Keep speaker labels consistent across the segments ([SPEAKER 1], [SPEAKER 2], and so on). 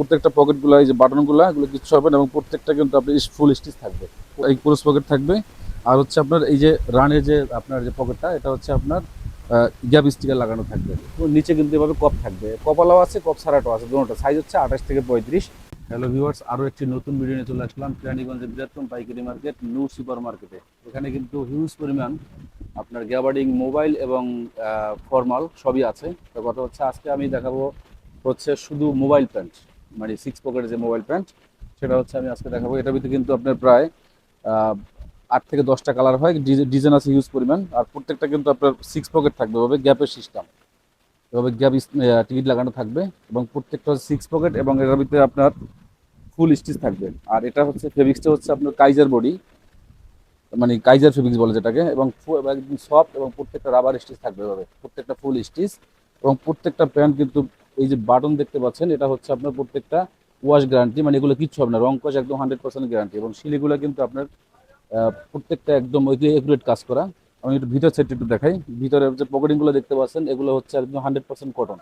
[SPEAKER 1] প্রত্যেকটা পকেটগুলো এই যে বাটনগুলো এগুলো কিচ্ছু হবে না এবং প্রত্যেকটা কিন্তু আপনার ফুল স্টিচ থাকবে। এই ক্রস পকেট থাকবে। আর হচ্ছে আপনার এই যে রানের যে আপনার যে পকেটটা এটা হচ্ছে আপনার গ্যাপ স্টিকার লাগানো থাকবে। নিচে কিন্তু এভাবে কপ থাকবে। কপালাও আছে কপ ছাড়াটাও আছে দুটোটা সাইজ হচ্ছে আঠাশ থেকে পঁয়ত্রিশ। হ্যালো ভিউয়ার্স আরও একটি নতুন ভিডিও নিয়ে চলে আসলাম। কেরানীগঞ্জের বৃহত্তম পাইকারি মার্কেট নিউ সুপার মার্কেটে এখানে কিন্তু হিউজ পরিমাণ আপনার গ্যাবার্ডিং মোবাইল এবং ফর্মাল সবই আছে। তো কথা হচ্ছে, আজকে আমি দেখাবো হচ্ছে শুধু মোবাইল প্যান্ট মানে সিক্স পকেটের যে মোবাইল প্যান্ট সেটা হচ্ছে আমি আজকে দেখাবো। এটার ভিতরে কিন্তু আপনার প্রায় আট থেকে দশটা কালার হয়। ডিজাইন আছে হিউজ পরিমাণ। আর প্রত্যেকটা কিন্তু আপনার সিক্স পকেট থাকবে। এভাবে গ্যাপের সিস্টেম এভাবে গ্যাপ টিকিট লাগানো থাকবে। এবং প্রত্যেকটা হচ্ছে সিক্স পকেট এবং এটার ভিতরে আপনার ফুল স্টিচ থাকবে। আর এটা হচ্ছে ফেব্রিক্সটা হচ্ছে আপনার কাইজার বডি মানে কাইজার ফেব্রিক্স বলে যেটাকে। এবং একদম সফট এবং প্রত্যেকটা রাবার স্টিচ থাকবে এভাবে। প্রত্যেকটা ফুল স্টিচ এবং প্রত্যেকটা প্যান্ট কিন্তু এই যে বাটন দেখতে পাচ্ছেন, এটা হচ্ছে আপনার প্রত্যেকটা ওয়াশ গ্যারান্টি মানে এগুলো কিচ্ছু হবে না। রং কষ একদম হান্ড্রেড পার্সেন্ট গ্যারান্টি এবং শিলিগুলো কিন্তু আপনার প্রত্যেকটা একদম ওই একুরেট কাজ করা। আমি একটু ভিতর সাইড একটু দেখাই। ভিতরে যে পকেটিংগুলো দেখতে পাচ্ছেন, এগুলো হচ্ছে একদম হান্ড্রেড পার্সেন্ট কটন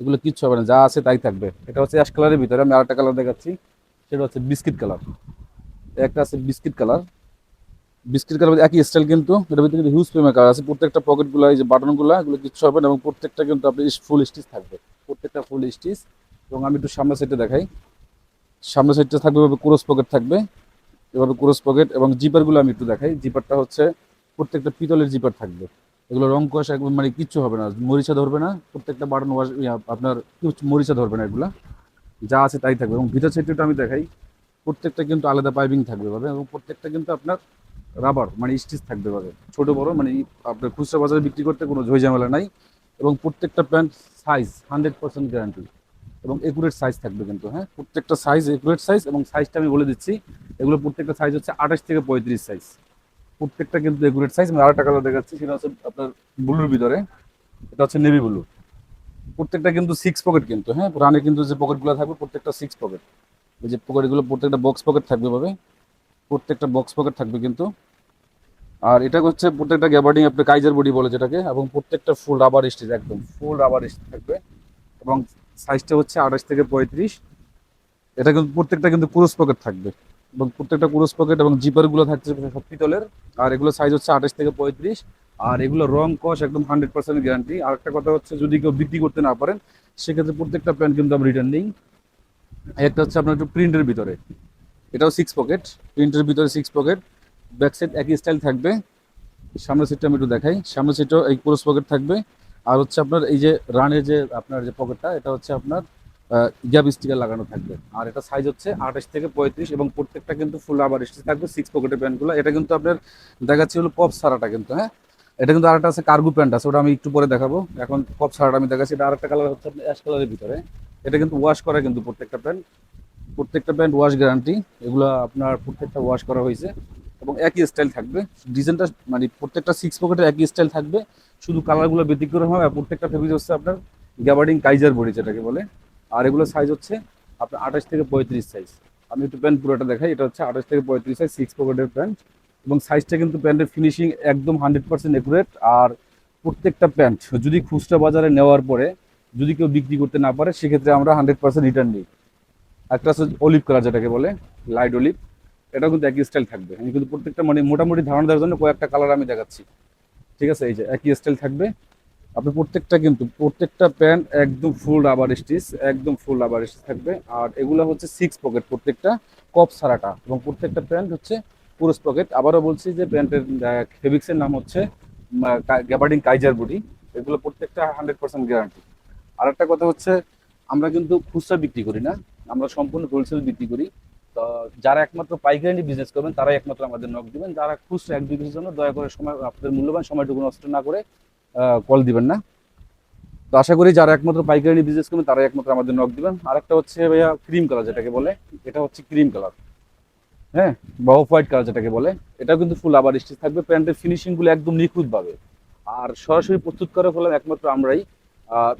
[SPEAKER 1] এগুলো কিচ্ছু হবে না, যা আছে তাই থাকবে। এটা হচ্ছে অ্যাশ কালারের ভিতরে, আমি আরেকটা কালার দেখাচ্ছি। সেটা হচ্ছে বিস্কিট কালার একটা আছে বিস্কিট কালার বিস্কিট কালার একই স্টাইল কিন্তু, এটার ভিতরে কিন্তু হিউজ পরিমাণ কালার আছে। প্রত্যেকটা পকেটগুলো এই যে বাটনগুলো এগুলো কিচ্ছু হবে না এবং প্রত্যেকটা কিন্তু আপনি ফুল স্টিচ থাকবে। প্রত্যেকটা ফুল স্টিচ এবং আমি একটু সামনের সাইডে দেখাই। সামনের সাইডটা থাকবে এভাবে ক্রস পকেট থাকবে। এভাবে ক্রোস পকেট এবং জিপারগুলো আমি একটু দেখাই। জিপারটা হচ্ছে প্রত্যেকটা পিতলের জিপার থাকবে। এগুলো রং কষ একদম মানে কিচ্ছু হবে না, মরিচা ধরবে না। প্রত্যেকটা বাটন ওয়াশ আপনার মরিচা ধরবে না এগুলো। যা আছে তাই থাকবে এবং ভিতর সাইডটা আমি দেখাই। প্রত্যেকটা কিন্তু আলাদা পাইপিং থাকবে ভাবে এবং প্রত্যেকটা কিন্তু আপনার রাবার মানে স্টিচ থাকবে ভাবে ছোট বড় মানে আপনার খুচরা বাজারে বিক্রি করতে কোনো ঝই ঝামেলা নাই। এবং প্রত্যেকটা pant size hundred percent guarantee এবং একুরেট সাইজ থাকবে কিন্তু হ্যাঁ? প্রত্যেকটা সাইজ একুরেট সাইজ এবং সাইজটা আমি বলে দিচ্ছি, এগুলো প্রত্যেকটা সাইজ হচ্ছে আঠাশ থেকে পঁয়ত্রিশ সাইজ প্রত্যেকটা কিন্তু একুরেট সাইজ আমি আরেকটা কালার দেখাচ্ছি, সেটা হচ্ছে আপনার ব্লুর ভিতরে। এটা হচ্ছে নেভি ব্লু প্রত্যেকটা কিন্তু সিক্স পকেট কিন্তু হ্যাঁ? রানে কিন্তু যে পকেটগুলো থাকবে, প্রত্যেকটা সিক্স পকেট এই যে পকেটগুলো প্রত্যেকটা বক্স পকেট থাকবে, ভাবে। প্রত্যেকটা বক্স পকেট থাকবে কিন্তু। আর এটা হচ্ছে প্রত্যেকটা গ্যাবার্ডিং আপনি কাইজার বডি বলে যেটাকে, এবং প্রত্যেকটা ফুল রাবার স্টিচ একদম ফুল রাবার স্টিচ থাকবে। এবং সাইজটা হচ্ছে আঠাশ থেকে পঁয়ত্রিশ। এটা কিন্তু প্রত্যেকটা কিন্তু ক্রুজ পকেট থাকবে। এবং প্রত্যেকটা ক্রুজ পকেট এবং জিপারগুলো থাকছে সব পিতলের। আর এগুলো সাইজ হচ্ছে আঠাশ থেকে পঁয়ত্রিশ। আর এগুলো রং কষ একদম হান্ড্রেড পার্সেন্ট গ্যারান্টি আর একটা কথা হচ্ছে, যদি কেউ বিক্রি করতে না পারেন, সেক্ষেত্রে প্রত্যেকটা প্যান্ট কিন্তু আমি রিটার্ন নিই। একটা হচ্ছে আপনার একটু প্রিন্টের ভিতরে। এটাও সিক্স পকেট প্রিন্টের ভিতরে সিক্স পকেট ব্যাক সাইড একই স্টাইল থাকবে। সামনের সিটটা আমি একটু দেখাই। সামনের সিটটাও এই ক্রস পকেট থাকবে। আর হচ্ছে আপনার এই যে রানের যে আপনার যে পকেটটা এটা হচ্ছে আপনার গ্যাপ স্টিকার লাগানো থাকবে। আর এটা সাইজ হচ্ছে আঠাশ থেকে পঁয়ত্রিশ এবং প্রত্যেকটা কিন্তু ফুল আবার স্টিচ থাকবে সিক্স পকেটের প্যান্টগুলো এটা কিন্তু আপনার দেখাচ্ছি হলো পপ সারাটা কিন্তু হ্যাঁ? এটা কিন্তু আরেকটা আছে কার্গো প্যান্ট আছে, ওটা আমি একটু পরে দেখাবো। এখন পপ সারাটা আমি দেখাচ্ছি। এটা আরেকটা কালার হচ্ছে আপনার অ্যাশ কালারের ভিতরে। এটা কিন্তু ওয়াশ করা কিন্তু প্রত্যেকটা প্যান্ট প্রত্যেকটা প্যান্ট ওয়াশ গ্যারান্টি এগুলো আপনার প্রত্যেকটা ওয়াশ করা হয়েছে। এবং একই স্টাইল থাকবে। ডিজাইনটা মানে প্রত্যেকটা সিক্স পকেটের একই স্টাইল থাকবে। শুধু কালারগুলো ব্যতিক্রম হবে আর প্রত্যেকটা ফেব্রিক হচ্ছে আপনার গ্যাবার্ডিং কাইজার বডি যেটাকে বলে। আর এগুলো সাইজ হচ্ছে আপনার আঠাশ থেকে পঁয়ত্রিশ সাইজ আমি একটু প্যান্ট পুরোটা দেখাই। এটা হচ্ছে আঠাশ থেকে পঁয়ত্রিশ সাইজ সিক্স পকেটের প্যান্ট এবং সাইজটা কিন্তু প্যান্টের ফিনিশিং একদম হান্ড্রেড পার্সেন্ট একুরেট আর প্রত্যেকটা প্যান্ট যদি খুচরা বাজারে নেওয়ার পরে যদি কেউ বিক্রি করতে না পারে, সেক্ষেত্রে আমরা হান্ড্রেড পার্সেন্ট রিটার্ন নিই একটা হচ্ছে অলিভ কালার যেটাকে বলে লাইট অলিভ এটাও কিন্তু একই স্টাইল থাকবে। আমি কিন্তু প্রত্যেকটা মানে মোটামুটি ধারণা দেওয়ার জন্য কয়েকটা কালার আমি দেখাচ্ছি। ঠিক আছে? এই যে একই স্টাইল থাকবে। আপনি প্রত্যেকটা কিন্তু, প্রত্যেকটা প্যান্ট একদম ফুল রাবার স্টিচ একদম ফুল রাবার স্টিচ থাকবে। আর এগুলো হচ্ছে সিক্স পকেট প্রত্যেকটা কপ সারাটা এবং প্রত্যেকটা প্যান্ট হচ্ছে পুরুষ পকেট আবারও বলছি যে প্যান্টের ফেব্রিক্সের নাম হচ্ছে গ্যাবার্ডিং কাইজার বডি এগুলো প্রত্যেকটা হান্ড্রেড পার্সেন্ট গ্যারান্টি আর একটা কথা হচ্ছে, আমরা কিন্তু খুচরা বিক্রি করি না। আমরা সম্পূর্ণ হোলসেল বিক্রি করি। যারা একমাত্র পাইকারি বিজনেস করবেন, তারাই একমাত্র আমাদের নক দিবেন। যারা খুচরা এক, দুই জন্য দয়া করে সময়, আপনাদের মূল্যবান সময়টুকু নষ্ট না করে কল দিবেন না। তো আশা করি যারা একমাত্র পাইকারি বিজনেস করবেন, তারাই একমাত্র আমাদের নক দিবেন। আরেকটা হচ্ছে ভাইয়া ক্রিম কালার যেটাকে বলে, এটা হচ্ছে ক্রিম কালার হ্যাঁ বা অফ হোয়াইট কালার যেটাকে বলে, এটাও কিন্তু ফুল আবার স্টিচ থাকবে। প্যান্টের ফিনিশিংগুলো একদম নিখুঁত নিখুঁতভাবে। আর সরাসরি প্রস্তুত করে ফেলাম একমাত্র আমরাই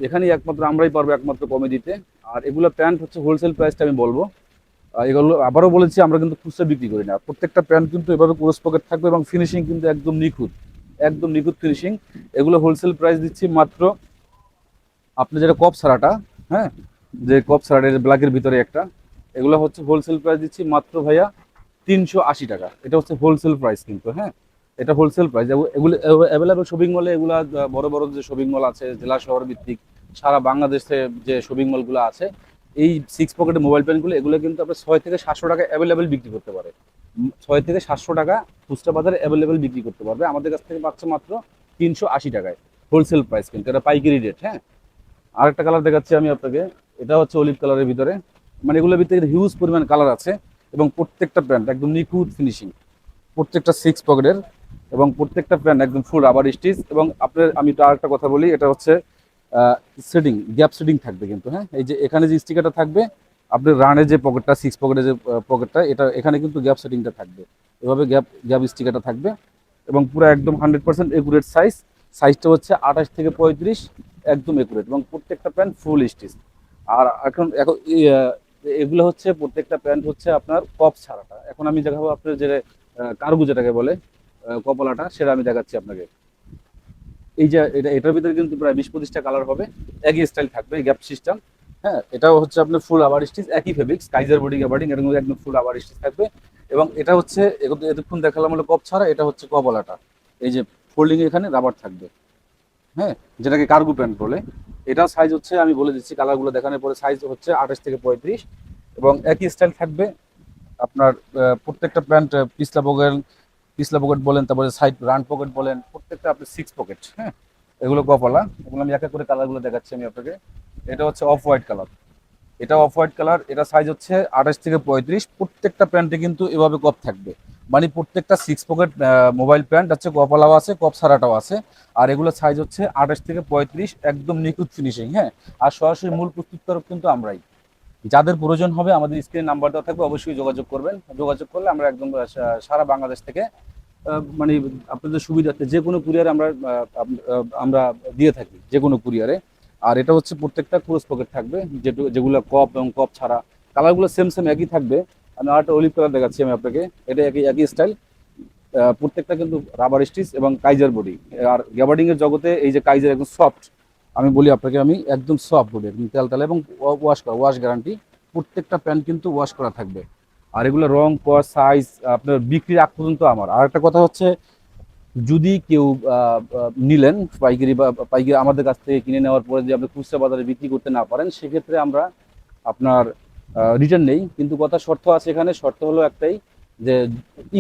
[SPEAKER 1] এখানেই একমাত্র আমরাই পারব একমাত্র কমে দিতে আর এগুলো প্যান্ট হচ্ছে হোলসেল প্রাইসটা আমি বলব। এগুলো আবারও বলেছি, আমরা কিন্তু খুচরা বিক্রি করি না। প্রত্যেকটা প্যান্ট কিন্তু এভাবে ক্রস পকেট থাকবে এবং ফিনিশিং কিন্তু একদম নিখুঁত একদম নিখুঁত ফিনিশিং এগুলো হোলসেল প্রাইস দিচ্ছি মাত্র আপনি যেটা কপ ছাড়াটা হ্যাঁ? যে কপ সার্টের ব্ল্যাকের ভিতরে একটা, এগুলো হচ্ছে হোলসেল প্রাইস দিচ্ছি মাত্র ভাইয়া তিনশো আশি টাকা। এটা হচ্ছে হোলসেল প্রাইস কিন্তু হ্যাঁ? এটা হোলসেল প্রাইস এগুলো অ্যাভেলেবেল শপিং মলে এগুলো বড় বড় যে শপিং মল আছে, জেলা শহর ভিত্তিক, সারা বাংলাদেশে যে শপিং মলগুলো আছে এই সিক্স পকেটের মোবাইল প্যানগুলো এগুলো কিন্তু আপনার ছয় থেকে সাতশো টাকা অ্যাভেলেবেল বিক্রি করতে পারে। ছয় থেকে সাতশো টাকা খুচরা বাজারে অ্যাভেলেবেল বিক্রি করতে পারবে। আমাদের কাছ থেকে পাচ্ছে মাত্র তিনশো আশি টাকায়। হোলসেল প্রাইস কিন্তু, এটা পাইকারি রেট হ্যাঁ? আরেকটা কালার দেখাচ্ছি আমি আপনাকে। এটা হচ্ছে অলিভ কালারের ভিতরে। মানে এগুলোর ভিতরে হিউজ পরিমাণ কালার আছে এবং প্রত্যেকটা প্যান্ট একদম নিখুঁত ফিনিশিং প্রত্যেকটা সিক্স পকেটের এবং প্রত্যেকটা প্যান্ট একদম ফুল রাবার স্টিচ এবং আপনার, আমি তো আরেকটা কথা বলি, এটা হচ্ছে সেটিং গ্যাপ সেটিং থাকবে কিন্তু হ্যাঁ? এই যে এখানে যে স্টিকারটা থাকবে আপনার রানের যে পকেটটা সিক্স পকেটের যে পকেটটা এটা এখানে কিন্তু গ্যাপ সেটিংটা থাকবে। এভাবে গ্যাপ গ্যাপ স্টিকারটা থাকবে এবং পুরো একদম হান্ড্রেড পার্সেন্ট একুরেট সাইজ সাইজটা হচ্ছে আঠাশ থেকে পঁয়ত্রিশ, একদম একুরেট এবং প্রত্যেকটা প্যান্ট ফুল স্টিচ আর এখন এখন এগুলো হচ্ছে প্রত্যেকটা প্যান্ট হচ্ছে আপনার কপ ছাড়াটা। এখন আমি দেখাবো আপনার যে কার্গো যেটাকে বলে কপলাটা, সেটা আমি দেখাচ্ছি আপনাকে। এই যে এটা, এটার ভিতরে কিন্তু প্রায় বিশ পঁচিশটা কালার হবে। একই স্টাইল থাকবে গ্যাপ সিস্টেম হ্যাঁ এটাও হচ্ছে আপনার ফুল আবার স্টিচ একই ফেব্রিক্স কাইজার বডি গ্যাবার্ডিং এর মধ্যে একদম ফুল আবার স্টিচ থাকবে। এবং এটা হচ্ছে এতক্ষণ দেখালাম হলো কপ ছাড়া, এটা হচ্ছে কপলাটা এই যে ফোল্ডিং এখানে রাবার থাকবে। হ্যাঁ যেটাকে কার্গো প্যান্ট বলে। এটা সাইজ হচ্ছে, আমি বলে দিচ্ছি কালারগুলো দেখানোর পরে সাইজ হচ্ছে আঠাশ থেকে পঁয়ত্রিশ। এবং একই স্টাইল থাকবে আপনার প্রত্যেকটা প্যান্ট পিছলা পকেট পিছলা পকেট বলেন, তারপরে সাইড রান পকেট বলেন, প্রত্যেকটা আপনি সিক্স পকেট হ্যাঁ? এগুলো কপালা, এগুলো আমি এক করে কালারগুলো দেখাচ্ছি আমি আপনাকে। এটা হচ্ছে অফ হোয়াইট কালার এটা অফ হোয়াইট কালার এটা সাইজ হচ্ছে আঠাশ থেকে পঁয়ত্রিশ, প্রত্যেকটা প্যান্টে কিন্তু এভাবে কপ থাকবে। মানে প্রত্যেকটা সিক্স পকেট মোবাইল প্যান্ট আছে কপালাও আছে, কপ সারাটাও আছে। আর এগুলো সাইজ হচ্ছে আঠাশ থেকে পঁয়ত্রিশ, একদম নিখুঁত ফিনিশিং হ্যাঁ? আর সরাসরি মূল প্রস্তুতকারক কিন্তু আমরাই। যাদের প্রয়োজন হবে আমাদের স্ক্রিনে নাম্বার দেওয়া থাকবে, অবশ্যই যোগাযোগ করবেন। যোগাযোগ করলে আমরা একদম সারা বাংলাদেশ থেকে মানে আপনাদের সুবিধার্থে যে কোনো কুরিয়ারে আমরা আমরা দিয়ে থাকি, যে কোনো কুরিয়ারে আর এটা হচ্ছে প্রত্যেকটা ক্রোস পকেট থাকবে যেগুলো কপ এবং কপ ছাড়া। কালারগুলো সেম সেম একই থাকবে। আমি আরেকটা অলিভ কালার দেখাচ্ছি আমি আপনাকে, এটা একই একই স্টাইল প্রত্যেকটা কিন্তু রাবার স্টিচ এবং কাইজার বডি আর গ্যাবার্ডিং এর জগতে এই যে কাইজার একদম সফট আমি বলি আপনাকে, আমি একদম সফট বডি তেল তেল এবং ওয়াশ করা ওয়াশ গ্যারান্টি প্রত্যেকটা প্যান্ট কিন্তু ওয়াশ করা থাকবে। আর এগুলো রং কর সাইজ আপনার বিক্রির আগ পর্যন্ত আমার। আর একটা কথা হচ্ছে, যদি কেউ নিলেন পাইকারি বা, পাইকারি আমাদের কাছ থেকে কিনে নেওয়ার পরে যদি আপনি খুচরা বাজারে বিক্রি করতে না পারেন, সেক্ষেত্রে আমরা আপনার রিটার্ন নেই। কিন্তু কথা শর্ত আছে এখানে, শর্ত হলো একটাই যে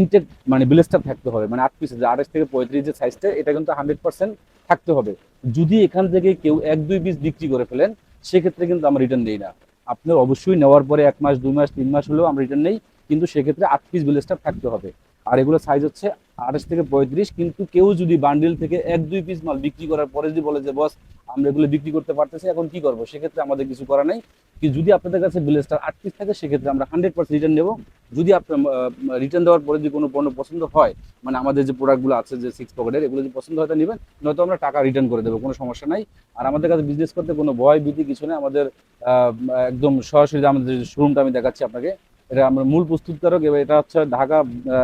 [SPEAKER 1] ইনটেক মানে ব্লেস্টার থাকতে হবে মানে আট পিস যে আঠাশ থেকে পঁয়ত্রিশ যে সাইজটা এটা কিন্তু হান্ড্রেড পার্সেন্ট থাকতে হবে। যদি এখান থেকে কেউ এক, দুই পিস বিক্রি করে ফেলেন, সেক্ষেত্রে কিন্তু আমরা রিটার্ন দিই না। আপনার অবশ্যই নেওয়ার পরে এক মাস, দুই মাস, তিন মাস হলেও আমরা রিটার্ন নেই, কিন্তু সেক্ষেত্রে আট পিস ব্লেস্টার থাকতে হবে। আর এগুলো সাইজ হচ্ছে আঠাশ থেকে পঁয়ত্রিশ, কিন্তু কেউ যদি বান্ডিল থেকে এক, দুই পিস মাল বিক্রি করার পরে যদি বলে যে, বস, আমরা এগুলো বিক্রি করতে পারতেছি, এখন কি করব? সেক্ষেত্রে আমাদের কিছু করা নেই। কি যদি আপনাদের কাছে ব্লেস্টার আট পিস থাকে, সেক্ষেত্রে আমরা হান্ড্রেড পার্সেন্ট রিটার্ন নেব। যদি আপনার রিটার্ন দেওয়ার পরে যদি কোনো পণ্য পছন্দ হয় মানে আমাদের যে প্রোডাক্টগুলো আছে, যে সিক্স পকেটের এগুলো যদি পছন্দ হয়, তা নেবেন। নয়তো আমরা টাকা রিটার্ন করে দেবো, কোনো সমস্যা নাই। আর আমাদের কাছে বিজনেস করতে কোনো ভয় ভীতি কিছু নেই। আমাদের একদম সরাসরি আমাদের শোরুমটা আমি দেখাচ্ছি আপনাকে। এটা আমরা মূল প্রস্তুতকারক এবং এটা হচ্ছে ঢাকা,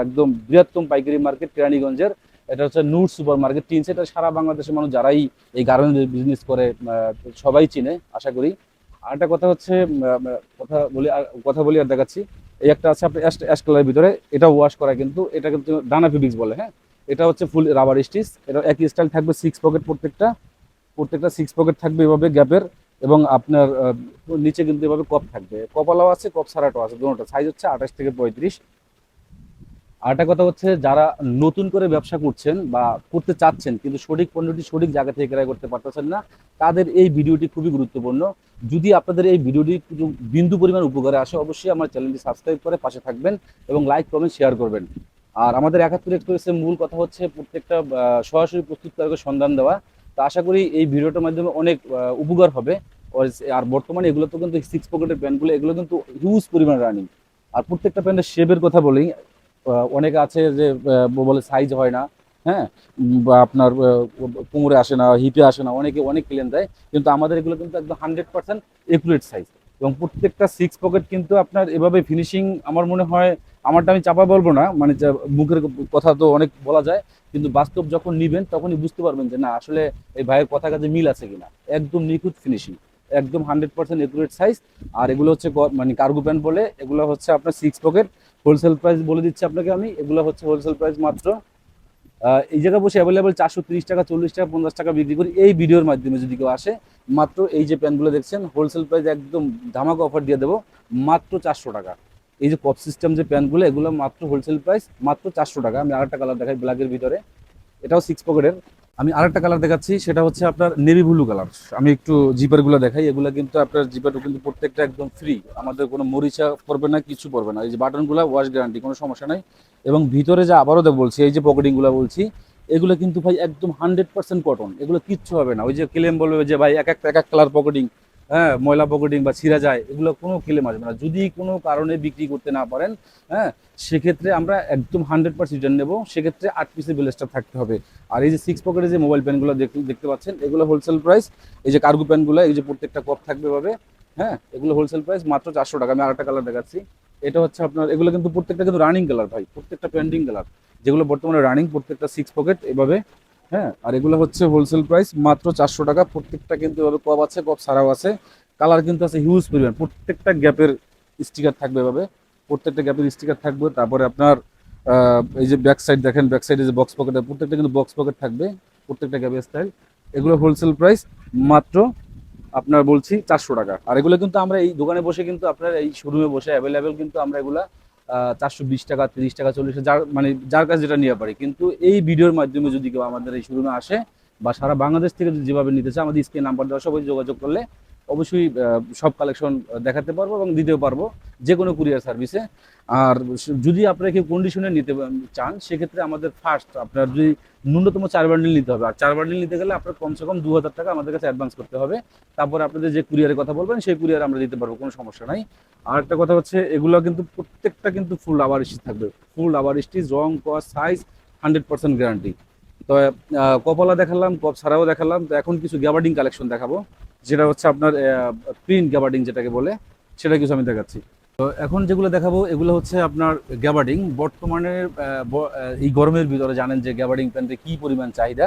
[SPEAKER 1] একদম বৃহত্তম পাইকারি মার্কেট কেরানীগঞ্জের। এটা হচ্ছে নূর সুপার মার্কেট টিনস এটা সারা বাংলাদেশের মানুষ যারাই এই গার্মেন্টস বিজনেস করে সবাই চিনে, আশা করি। আর একটা কথা হচ্ছে কথা বলি কথা বলি আর দেখাচ্ছি। এই একটা আছে আপনার অ্যাশ কালারের ভিতরে এটা ওয়াশ করা কিন্তু, এটা কিন্তু ডানা ফিবিক্স বলে হ্যাঁ? এটা হচ্ছে ফুল রাবার স্টিচ এটা একই স্টাইল থাকবে সিক্স পকেট প্রত্যেকটা। প্রত্যেকটা সিক্স পকেট থাকবে এভাবে গ্যাপের এবং আপনার নিচে কিন্তু এভাবে কপ থাকবে। কপালাও আছে, কপ সারাটাও আছে দুটোটা সাইজ হচ্ছে আঠাশ থেকে পঁয়ত্রিশ। আরেকটা কথা হচ্ছে, যারা নতুন করে ব্যবসা করছেন বা করতে চাচ্ছেন, কিন্তু সঠিক পণ্যটি সঠিক জায়গা থেকে ক্রয় করতে পারতেছেন না, তাদের এই ভিডিওটি খুবই গুরুত্বপূর্ণ। যদি আপনাদের এই ভিডিওটি কিছু বিন্দু পরিমাণ উপকারে আসে, অবশ্যই আমার চ্যানেলটি সাবস্ক্রাইব করে পাশে থাকবেন এবং লাইক, কমেন্ট, শেয়ার করবেন। আর আমাদের একাত্তর এক্সপ্রেসের মূল কথা হচ্ছে, প্রত্যেকটা সরাসরি প্রস্তুতকারকের সন্ধান দেওয়া। তো আশা করি এই ভিডিওটার মাধ্যমে অনেক উপকার হবে। আর- বর্তমানে এগুলো তো কিন্তু সিক্স পকেটের প্যান্টগুলো এগুলো কিন্তু হিউজ পরিমাণ রানিং আর প্রত্যেকটা প্যান্টের শেপের কথা বলি অনেকে আছে যে বলে সাইজ হয় না হ্যাঁ? বা আপনার কোমরে আসে না হিপে আসে না, অনেকে, অনেক ক্লেম দেয়। কিন্তু আমাদের এগুলো কিন্তু একদম হান্ড্রেড পার্সেন্ট একুরেট সাইজ এবং প্রত্যেকটা সিক্স পকেট কিন্তু আপনার এভাবে ফিনিশিং আমার মনে হয় আমারটা আমি চাপা বলব না মানে মুখের কথা তো অনেক বলা যায়, কিন্তু বাস্তব যখন নিবেন তখনই বুঝতে পারবেন যে না, আসলে এই ভাইয়ের কথা কাজে মিল আছে কিনা। একদম নিখুঁত ফিনিশিং একদম হান্ড্রেড পার্সেন্ট একুরেট সাইজ আর এগুলো হচ্ছে মানে কার্গো প্যান্ট বলে, এগুলো হচ্ছে আপনার সিক্স পকেট হোলসেল প্রাইস বলে দিচ্ছি আপনাকে আমি, এগুলো হচ্ছে হোলসেল প্রাইস মাত্র। এই জায়গায় বসে অ্যাভেলেবেল চারশো তিরিশ টাকা, চল্লিশ টাকা, পঞ্চাশ টাকা বিক্রি করি, এই ভিডিওর মাধ্যমে যদি কেউ আসে, মাত্র এই যে প্যান্টগুলো দেখছেন হোলসেল প্রাইস একদম ধামাকা অফার দিয়ে দেবো, মাত্র চারশো টাকা। এই যে কপ সিস্টেম যে প্যান্টগুলো, এগুলো মাত্র হোলসেল প্রাইস মাত্র চারশো টাকা। আমি আরেকটা কালার দেখাই ব্ল্যাকের ভিতরে। এটাও সিক্স পকেটের আমি আরেকটা কালার দেখাচ্ছি, সেটা হচ্ছে আপনার নেভি ব্লু কালার আমি একটু জিপারগুলো দেখাই। এগুলো কিন্তু আপনার জিপার কিন্তু প্রত্যেকটা একদম ফ্রি আমাদের কোনো মরিচা পড়বে না, কিছু পড়বে না। এই যে বাটনগুলো ওয়াশ গ্যারান্টি কোনো সমস্যা নাই। এবং ভিতরে যে আবারও বলছি, এই যে পকেটিংগুলো বলছি, এগুলো কিন্তু ভাই একদম হান্ড্রেড পার্সেন্ট কটন এগুলো কিচ্ছু হবে না। ওই যে ক্লেম বলবে যে ভাই, এক একটা এক এক কালার পকেটিং হ্যাঁ ময়লা পকেটিং বা ছিঁড়া যায়, এগুলো কোনো ক্লেম আসবে না। যদি কোনো কারণে বিক্রি করতে না পারেন হ্যাঁ সেক্ষেত্রে আমরা একদম হান্ড্রেড পার্সেন্ট রিটার্ন নেব। সেক্ষেত্রে আট পিসের বেলেস্টার থাকতে হবে। আর এই যে সিক্স পকেটে যে মোবাইল প্যানগুলো দেখতে পাচ্ছেন, এগুলো হোলসেল প্রাইস এই যে কার্গো প্যানগুলো এই যে প্রত্যেকটা কপ থাকবে ভাবে হ্যাঁ এগুলো হোলসেল প্রাইস মাত্র চারশো টাকা। আমি আরেকটা কালার দেখাচ্ছি। এটা হচ্ছে আপনার, এগুলো কিন্তু প্রত্যেকটা কিন্তু রানিং কালার ভাই, প্রত্যেকটা পেন্ডিং কালার যেগুলো বর্তমানে রানিং প্রত্যেকটা সিক্স পকেট এভাবে হ্যাঁ আর এগুলো হচ্ছে হোলসেল প্রাইস মাত্র চারশো টাকা। প্রত্যেকটা কিন্তু এভাবে কপ আছে কপ ছাড়াও আছে। কালার কিন্তু আছে হিউজ পরিমাণ। প্রত্যেকটা গ্যাপের স্টিকার থাকবে এভাবে। প্রত্যেকটা গ্যাপের স্টিকার থাকবে। তারপরে আপনার এই যে ব্যাক সাইড দেখেন ব্যাক সাইডে যে বক্স পকেট প্রত্যেকটা কিন্তু বক্স পকেট থাকবে, প্রত্যেকটা গ্যাপের স্টাইল এগুলো হোলসেল প্রাইস মাত্র আপনার বলছি চারশো টাকা। আর এগুলো কিন্তু আমরা এই দোকানে বসে কিন্তু আপনার এই শোরুমে বসে অ্যাভেলেবেল কিন্তু আমরা এগুলা চারশো বিশ টাকা, তিরিশ টাকা, চল্লিশ যার মানে যার কাছে যেটা নিয়ে পারে। কিন্তু এই ভিডিওর মাধ্যমে যদি কেউ আমাদের এই শোরুমে আসে বা সারা বাংলাদেশ থেকে যেভাবে নিতে চায়, আমাদের স্ক্রিন নাম্বার দেওয়া সবাই যোগাযোগ করলে অবশ্যই সব কালেকশন দেখাতে পারব এবং দিতেও পারব যে কোনো কুরিয়ার সার্ভিসে আর যদি আপনারা কেউ কন্ডিশনে নিতে চান, সেক্ষেত্রে আমাদের ফার্স্ট আপনার যদি ন্যূনতম চার বান্ডিল নিতে হবে। আর চার বান্ডিল নিতে গেলে আপনার কমসে কম দু হাজার টাকা আমাদের কাছে অ্যাডভান্স করতে হবে। তারপর আপনাদের যে কুরিয়ারের কথা বলবেন, সেই কুরিয়ার আমরা দিতে পারব, কোনো সমস্যা নাই। আর একটা কথা হচ্ছে, এগুলো কিন্তু প্রত্যেকটা কিন্তু ফুল আবার স্টিচ থাকবে। ফুল আবার স্টিচ রং কস সাইজ হান্ড্রেড পার্সেন্ট গ্যারান্টি তো কপালা দেখালাম, কপ ছাড়াও দেখালাম। তো এখন কিছু গ্যাবার্ডিং কালেকশন দেখাবো। যেটা হচ্ছে আপনার প্রিন্ট গ্যাবার্ডিং যেটাকে বলে, সেটা কিছু আমি দেখাচ্ছি। তো এখন যেগুলো দেখাবো, এগুলো হচ্ছে আপনার গ্যাবার্ডিং বর্তমানে এই গরমের ভিতরে জানেন যে গ্যাবার্ডিং প্যান্টের কি পরিমাণ চাহিদা?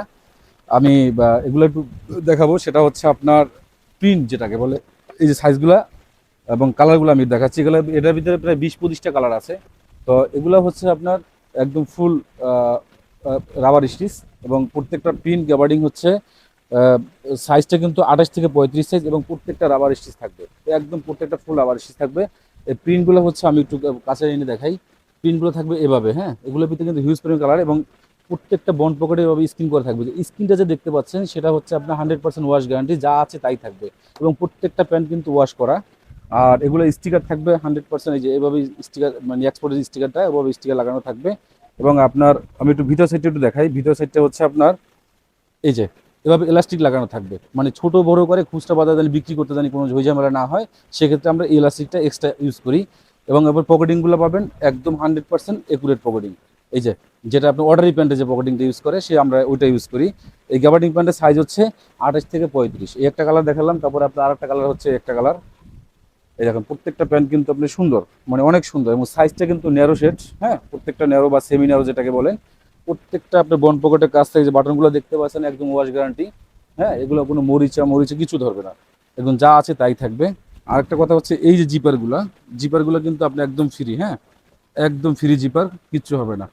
[SPEAKER 1] আমি এগুলো একটু দেখাবো। সেটা হচ্ছে আপনার প্রিন্ট যেটাকে বলে, এই যে সাইজগুলা এবং কালারগুলো আমি দেখাচ্ছি। এগুলো, এটার ভিতরে প্রায় বিশ পঁচিশটা কালার আছে। তো এগুলো হচ্ছে আপনার একদম ফুল রাবার স্টিচ এবং প্রত্যেকটা প্রিন্ট গ্যাবার্ডিং হচ্ছে সাইজটা কিন্তু আঠাশ থেকে পঁয়ত্রিশ সাইজ এবং প্রত্যেকটা রাবার স্টিচ থাকবে। একদম প্রত্যেকটা ফুল রাবার স্টিচ থাকবে। এই প্রিন্টগুলো হচ্ছে আমি একটু কাছে এনে দেখাই। প্রিন্টগুলো থাকবে এভাবে হ্যাঁ? এগুলোর ভিতরে কিন্তু হিউজ পরিমাণ কালার এবং প্রত্যেকটা বন্ড পকেটে এভাবে স্ক্রিন করে থাকবে। স্ক্রিনটা যে দেখতে পাচ্ছেন, সেটা হচ্ছে আপনার হান্ড্রেড পার্সেন্ট ওয়াশ গ্যারান্টি যা আছে তাই থাকবে। এবং প্রত্যেকটা প্যান্ট কিন্তু ওয়াশ করা। আর এগুলো স্টিকার থাকবে হান্ড্রেড পার্সেন্ট এই যে এভাবে স্টিকার মানে এক্সপোর্টের স্টিকারটা এভাবে স্টিকার লাগানো থাকবে। এবং আপনার, আমি একটু ভিতর সাইডটা একটু দেখাই। ভিতর সাইডটা হচ্ছে আপনার, এই যে এভাবে ইলাস্টিক লাগানো থাকবে। মানে ছোট বড় করে খুচরা বাজার জানি বিক্রি করতে জানি কোনো ঝইঝামেলা না হয়, সেক্ষেত্রে আমরা এই ইলাস্টিকটা এক্সট্রা ইউজ করি। এবং এবার পকেটিংগুলো পাবেন, একদম হান্ড্রেড পার্সেন্ট একুরেট পকেটিং এই যে, যেটা আপনি অর্ডারি প্যান্টে যে পকেটিংটা ইউজ করে, সে আমরা ওইটা ইউজ করি। এই গ্যাবার্ডিং প্যান্টের সাইজ হচ্ছে আঠাশ থেকে পঁয়ত্রিশ। এই একটা কালার দেখালাম, তারপরে আপনার আরেকটা কালার হচ্ছে একটা কালার এই দেখেন, প্রত্যেকটা প্যান্ট কিন্তু আপনি সুন্দর মানে অনেক সুন্দর। এবং সাইজটা কিন্তু ন্যারো সেট হ্যাঁ? প্রত্যেকটা ন্যারো বা সেমি ন্যারো যেটাকে বলেন প্রত্যেকটা আপনার বন পকেটের কাছ থেকে যে বাটনগুলো দেখতে পাচ্ছেন, একদম ওয়াশ গ্যারান্টি হ্যাঁ এগুলো কোনো মরিচা মরিচা কিছু ধরবে না। একদম যা আছে তাই থাকবে। আরেকটা কথা হচ্ছে, এই যে জিপারগুলো জিপারগুলো কিন্তু আপনি একদম ফ্রি হ্যাঁ একদম ফ্রি জিপার, কিচ্ছু হবে না।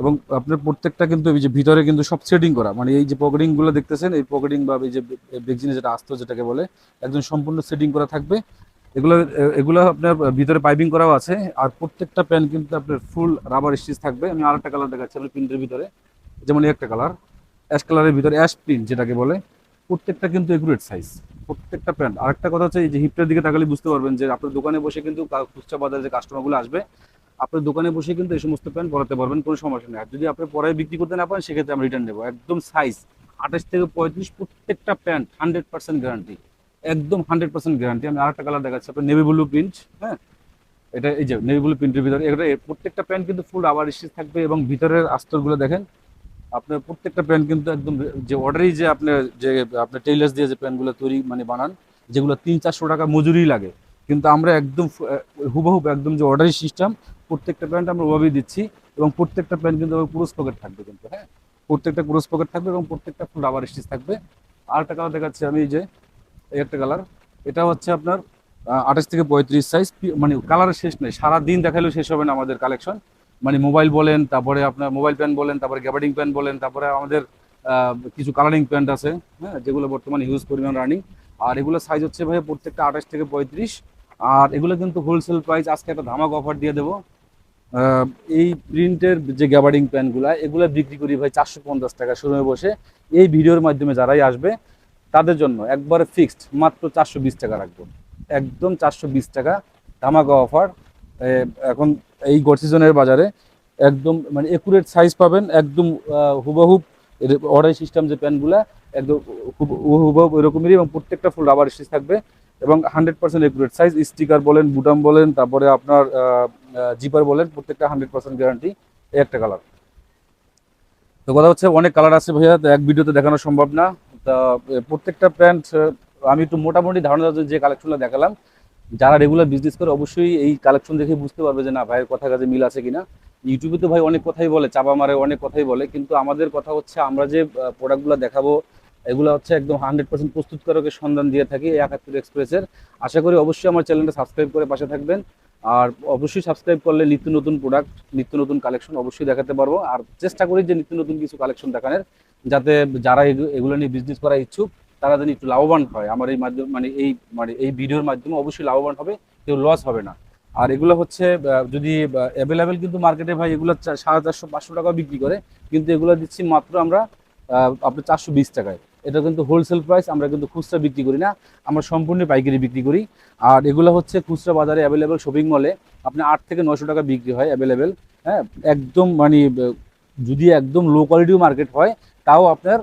[SPEAKER 1] এবং আপনার প্রত্যেকটা কিন্তু এই যে ভিতরে কিন্তু সব সেটিং করা মানে এই যে পকেটিংগুলো দেখতেছেন, এই পকেটিং বা এই যে বেগজিনে যেটা আসতো যেটাকে বলে, একদম সম্পূর্ণ সেটিং করা থাকবে। এগুলো এগুলো আপনার ভিতরে পাইপিং করাও আছে। আর প্রত্যেকটা প্যান্ট কিন্তু আপনার ফুল রাবার স্টিচ থাকবে। আমি আরেকটা কালার দেখাচ্ছি আপনার প্রিন্টের ভিতরে। যেমন একটা কালার অ্যাশ কালারের ভিতরে অ্যাশ প্রিন্ট যেটাকে বলে, প্রত্যেকটা কিন্তু একুরেট সাইজ প্রত্যেকটা প্যান্ট আরেকটা কথা হচ্ছে, এই যে হিপটার দিকে তাকালে বুঝতে পারবেন যে আপনার দোকানে বসে কিন্তু খুচরা বাজারে যে কাস্টমারগুলো আসবে, আপনার দোকানে বসে কিন্তু এই সমস্ত প্যান্ট পরাতে পারবেন, কোনো সমস্যা নেই। আর যদি আপনি পরে বিক্রি করতে না পারেন, সেক্ষেত্রে আমরা রিটার্ন দেবো। একদম সাইজ আঠাশ থেকে পঁয়ত্রিশ প্রত্যেকটা প্যান্ট হান্ড্রেড পার্সেন্ট গ্যারান্টি একদম হান্ড্রেড পার্সেন্ট গ্যারান্টি আমি আরেকটা কালার দেখাচ্ছি, আপনার নেভি ব্লু প্রিন্ট হ্যাঁ? এটা এই যে নেভি ব্লু প্রিন্টের ভিতরে এটা প্রত্যেকটা প্যান্ট কিন্তু ফুল আবার স্টিচ থাকবে এবং ভিতরের আস্তরগুলো দেখেন, আপনার প্রত্যেকটা প্যান্ট কিন্তু একদম যে অর্ডারি যে আপনার যে, আপনার টেইলার্স দিয়ে যে প্যান্টগুলো তৈরি মানে বানান, যেগুলো তিন চারশো টাকা মজুরি লাগে। কিন্তু আমরা একদম হুবহুব একদম যে অর্ডারি সিস্টেম প্রত্যেকটা প্যান্ট আমরা ওভাবেই দিচ্ছি এবং প্রত্যেকটা প্যান্ট কিন্তু ক্রোস পকেট থাকবে কিন্তু হ্যাঁ? প্রত্যেকটা ক্রোস পকেট থাকবে এবং প্রত্যেকটা ফুল রাবার স্টিচ থাকবে। আর একটা কালার দেখাচ্ছি আমি যে এই একটা কালার এটা হচ্ছে আপনার আঠাশ থেকে পঁয়ত্রিশ সাইজ মানে কালারের শেষ নেই। সারা দিন দেখালেও শেষ হবে না আমাদের কালেকশন মানে মোবাইল বলেন, তারপরে আপনার মোবাইল প্যান বলেন, তারপরে গ্যাবার্ডিং প্যান বলেন, তারপরে আমাদের কিছু কালারিং প্যান্ট আছে হ্যাঁ যেগুলো বর্তমানে হিউজ পরিমাণ রানিং আর এগুলো সাইজ হচ্ছে ভাই প্রত্যেকটা আঠাশ থেকে পঁয়ত্রিশ। আর এগুলো কিন্তু হোলসেল প্রাইস আজকে একটা ধামাক অফার দিয়ে দেবো। এই প্রিন্টের যে গ্যাবার্ডিং প্যানগুলো এগুলো বিক্রি করি ভাই চারশো পঞ্চাশ টাকা, শোরুমে বসে। এই ভিডিওর মাধ্যমে যারাই আসবে তাদের জন্য একবারে ফিক্সড মাত্র চারশো বিশ টাকা রাখব। একদম চারশো বিশ টাকা ধামাকা অফার এখন এই গড় সিজনের বাজারে একদম মানে একুরেট সাইজ পাবেন, একদম হুবহুব অর্ডার সিস্টেম যে প্যানগুলা, একদম হুব- হুবহুব এরকমই এবং প্রত্যেকটা ফুল রাবার স্টিচ থাকবে এবং hundred percent accurate size sticker বলেন, বুটাম বলেন, তারপরে আপনার জিপার বলেন, প্রত্যেকটা হান্ড্রেড পার্সেন্ট গ্যারান্টি একটা কালার তো কথা হচ্ছে, অনেক কালার আছে ভাইয়া এক ভিডিওতে দেখানো সম্ভব না। তা প্রত্যেকটা প্যান্ট আমি একটু মোটামুটি ধারণা যে কালেকশনটা দেখালাম, যারা রেগুলার বিজনেস করে অবশ্যই এই কালেকশন দেখে বুঝতে পারবে যে না, ভাইয়ের কথা কাজে মিল আছে কিনা। ইউটিউবে তো ভাই অনেক কথাই বলে, চাপা মারে অনেক কথাই বলে, কিন্তু আমাদের কথা হচ্ছে আমরা যে প্রোডাক্টগুলো দেখাবো, এগুলো হচ্ছে একদম হান্ড্রেড পার্সেন্ট প্রস্তুতকারকের সন্ধান দিয়ে থাকি এই একাত্তর এক্সপ্রেসের আশা করি অবশ্যই আমার চ্যানেলটা সাবস্ক্রাইব করে পাশে থাকবেন। আর অবশ্যই সাবস্ক্রাইব করলে নিত্য নতুন প্রোডাক্ট নিত্য নতুন কালেকশন অবশ্যই দেখাতে পারব। আর চেষ্টা করি যে নিত্য নতুন কিছু কালেকশন দেখানোর, যাতে যারা এগু- এগুলো নিয়ে বিজনেস করা ইচ্ছুক, তারা যেন একটু লাভবান হয়। আমার এই মাধ্যমে মানে এই মানে এই ভিডিওর মাধ্যমে অবশ্যই লাভবান হবে, কেউ লস হবে না। আর এগুলো হচ্ছে যদি অ্যাভেলেবেল কিন্তু মার্কেটে ভাই এগুলো সাড়ে চারশো, পাঁচশো টাকা বিক্রি করে, কিন্তু এগুলো দিচ্ছি মাত্র আমরা আপনার চারশো বিশ টাকায়। এটা কিন্তু হোলসেল প্রাইস আমরা কিন্তু খুচরা বিক্রি করি না, আমরা সম্পূর্ণ পাইকারি বিক্রি করি। আর এগুলো হচ্ছে খুচরা বাজারে অ্যাভেলেবেল শপিং মলে আপনি আট থেকে নশো টাকা বিক্রি হয় অ্যাভেলেবেল হ্যাঁ? একদম মানে যদি একদম লো কোয়ালিটিও মার্কেট হয়, তাও আপনার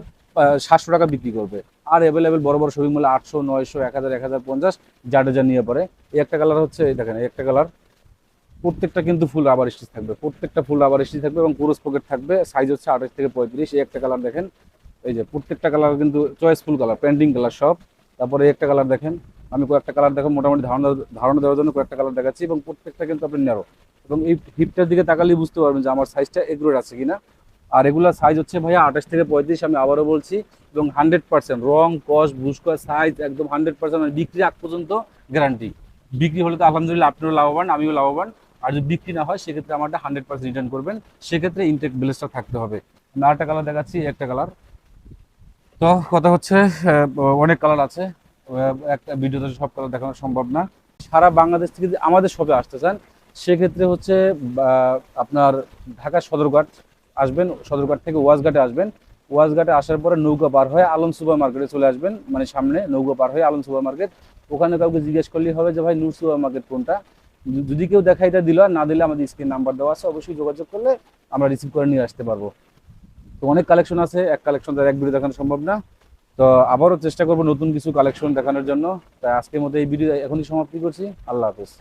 [SPEAKER 1] সাতশো টাকা বিক্রি করবে। আর অ্যাভেলেবেল বড় বড় শপিং মলে আটশো, নয়শো, এক হাজার এক হাজার পঞ্চাশ, যার যা নিয়ে পড়ে। এই একটা কালার হচ্ছে, এই দেখেন একটা কালার প্রত্যেকটা কিন্তু ফুল রাবার স্টিচ থাকবে, প্রত্যেকটা ফুল রাবার স্টিচ থাকবে এবং পুরো পকেট থাকবে সাইজ হচ্ছে আঠাশ থেকে পঁয়ত্রিশ, এই একটা কালার দেখেন। এই যে প্রত্যেকটা কালার কিন্তু চয়েসফুল কালার পেন্ডিং কালার সব। তারপরে একটা কালার দেখেন, আমি কয়েকটা কালার দেখো মোটামুটি ধারণা ধারণা দেওয়ার জন্য কয়েকটা কালার দেখাচ্ছি এবং প্রত্যেকটা কিন্তু আপনি নেরো এবং এই হিপটার দিকে তাকালেই বুঝতে পারবেন যে আমার সাইজটা এগ্রোড আছে কিনা। আর এগুলা সাইজ হচ্ছে ভাইয়া আঠাশ থেকে পঁয়ত্রিশ, আমি আবারও বলছি, এবং হান্ড্রেড পার্সেন্ট রং কস বুস্কর সাইজ একদম হান্ড্রেড পার্সেন্ট বিক্রি আগ পর্যন্ত গ্যারান্টি বিক্রি হলে তো আলহামদুলিল্লাহ আপনিও লাভবান, আমিও লাভবান। আর যদি বিক্রি না হয়, সেক্ষেত্রে আমারটা হান্ড্রেড পার্সেন্ট রিটার্ন করবেন। সেক্ষেত্রে ইনটেক ব্লেসটা থাকতে হবে। আমি আরেকটা কালার দেখাচ্ছি, একটা কালার তো কথা হচ্ছে অনেক কালার আছে। একটা ভিডিওতে সব কালার দেখানো সম্ভব না। সারা বাংলাদেশ থেকে যদি আমাদের শপে আসতে চান, সেক্ষেত্রে হচ্ছে আপনার ঢাকা সদরঘাট আসবেন, সদরঘাট থেকে ওয়াজঘাটে আসবেন। ওয়াজঘাটে আসার পরে নৌকা পার হয়ে আলম সুপার মার্কেটে চলে আসবেন মানে সামনে নৌকা পার হয়ে আলম সুপার মার্কেট। ওখানে কাউকে জিজ্ঞেস করলেই হবে যে, ভাই, নূর সুপার মার্কেট কোনটা? যদি- কেউ দেখা এটা দিল, না দিলে আমাদের স্ক্রিন নাম্বার দেওয়া আছে, অবশ্যই যোগাযোগ করলে আমরা রিসিভ করে নিয়ে আসতে পারব। তো অনেক কালেকশন আছে, এক কালেকশন তার এক ভিডিও দেখানো সম্ভব না। তো আবারও চেষ্টা করব নতুন কিছু কালেকশন দেখানোর জন্য। তাই আজকের মতো এই ভিডিও এখনই সমাপ্তি করছি। আল্লাহ হাফেজ।